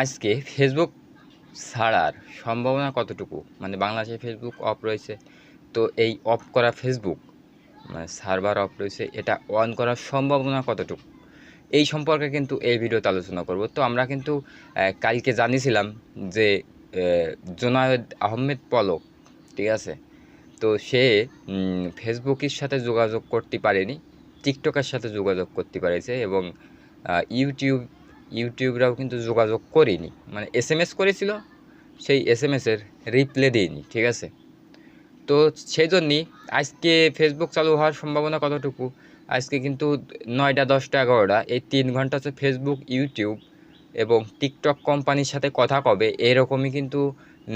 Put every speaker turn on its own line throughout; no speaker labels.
আজকে ফেসবুক ছাড়ার সম্ভাবনা কতটুকু? মানে বাংলাদেশে ফেসবুক অফ রয়েছে, তো এই অফ করা ফেসবুক মানে সার্ভার অফ রয়েছে, এটা অন করার সম্ভাবনা কতটুকু? এই সম্পর্কে কিন্তু এই ভিডিওতে আলোচনা করব। তো আমরা কিন্তু কালকে জানিয়েছিলাম যে জোনায়েদ আহমেদ পলক, ঠিক আছে? তো সে ফেসবুকের সাথে যোগাযোগ করতে পারেনি টিকটকের সাথে যোগাযোগ করতে পারেছে এবং ইউটিউব ইউটিউবরাও কিন্তু যোগাযোগ করেনি। মানে এস এম এস করেছিল, সেই এস এম এসের রিপ্লে দেয়নি, ঠিক আছে? তো সেই জন্যই আজকে ফেসবুক চালু হওয়ার সম্ভাবনা কতটুকু? আজকে কিন্তু নয়টা, দশটা, এগারোটা। এই তিন ঘণ্টা হচ্ছে ফেসবুক ইউটিউব এবং টিকটক কোম্পানির সাথে কথা কবে, এরকমই কিন্তু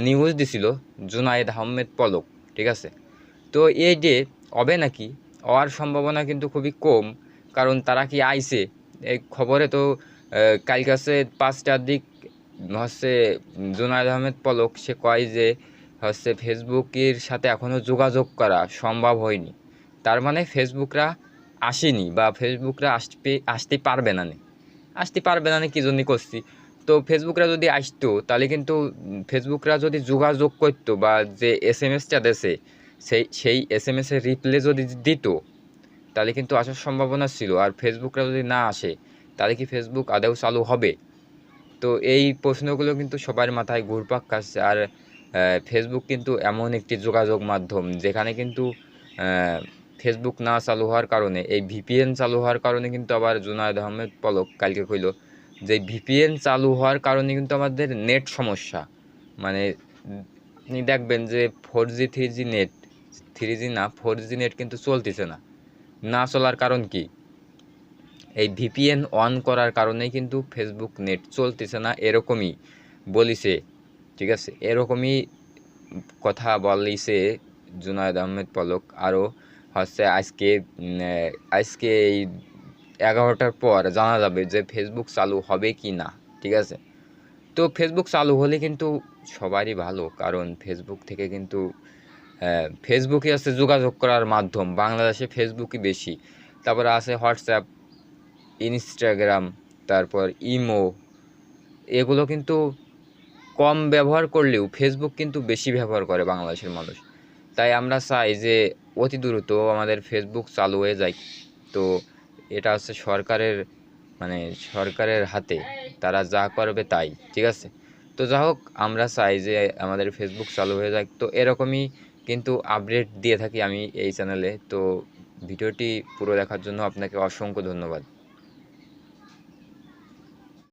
নিউজ দিছিল জুনায়েদ আহমেদ পলক, ঠিক আছে? তো এই যে হবে নাকি? হওয়ার সম্ভাবনা কিন্তু খুবই কম, কারণ তারা কি আইছে? এই খবরে তো কালকে হচ্ছে পাঁচটার দিক, হচ্ছে জুনায়েদ আহমেদ পলক, সে কয় যে, হচ্ছে ফেসবুকের সাথে এখনও যোগাযোগ করা সম্ভব হয়নি। তার মানে ফেসবুকরা আসেনি বা ফেসবুকরা আসতে আসতে পারবে না। আসতে পারবে না নে, কি জন্য করছি? তো ফেসবুকরা যদি আসতো, তাহলে কিন্তু ফেসবুকরা যদি যোগাযোগ করতো বা যে এস এম এসটা দেশে সেই সেই এস এম এসের রিপ্লে যদি দিত, তাহলে কিন্তু আসার সম্ভাবনা ছিল। আর ফেসবুকরা যদি না আসে তাহলে কি ফেসবুক আদৌ চালু হবে? তো এই প্রশ্নগুলো কিন্তু সবার মাথায় ঘুরপাক খাচ্ছে। আর ফেসবুক কিন্তু এমন একটি যোগাযোগ মাধ্যম যেখানে কিন্তু ফেসবুক না চালু হওয়ার কারণে, এই ভিপিএন চালু হওয়ার কারণে কিন্তু আবার জুনায়দ আহমেদ পলক কালকে কইল যে ভিপিএন চালু হওয়ার কারণে কিন্তু আমাদের নেট সমস্যা। মানে আপনি দেখবেন যে four G three G net three G না ফোর জি নেট কিন্তু চলতেছে না। না চলার কারণ কি? এই ভিপিএন অন করার কারণেই কিন্তু ফেসবুক নেট চলতেছে না এরকমই বলিছে ঠিক আছে? এরকমই কথা বলিছে জুনায়দ আহমেদ পলক। আরও হচ্ছে আজকে আজকে এই এগারোটার পর জানা যাবে যে ফেসবুক চালু হবে কি না ঠিক আছে? তো ফেসবুক চালু হলে কিন্তু সবারই ভালো কারণ ফেসবুক থেকে কিন্তু আহ, ফেসবুকই আছে যোগাযোগ করার মাধ্যম বাংলাদেশে ফেসবুকই বেশি। তারপরে আছে হোয়াটসঅ্যাপ ইনস্টাগ্রাম তারপর ইমো এগুলো কিন্তু কম ব্যবহার করলেও ফেসবুক কিন্তু বেশি ব্যবহার করে বাংলাদেশের মানুষ। তাই আমরা চাই যে অতি দ্রুত আমাদের ফেসবুক চালু হয়ে যায় তো এটা হচ্ছে সরকারের মানে সরকারের হাতে, তারা যা করবে তাই, ঠিক আছে? তো যা হোক, আমরা চাই যে আমাদের ফেসবুক চালু হয়ে যাক। তো এরকমই কিন্তু আপডেট দিয়ে থাকি আমি এই চ্যানেলে তো ভিডিওটি পুরো দেখার জন্য আপনাকে অসংখ্য ধন্যবাদ।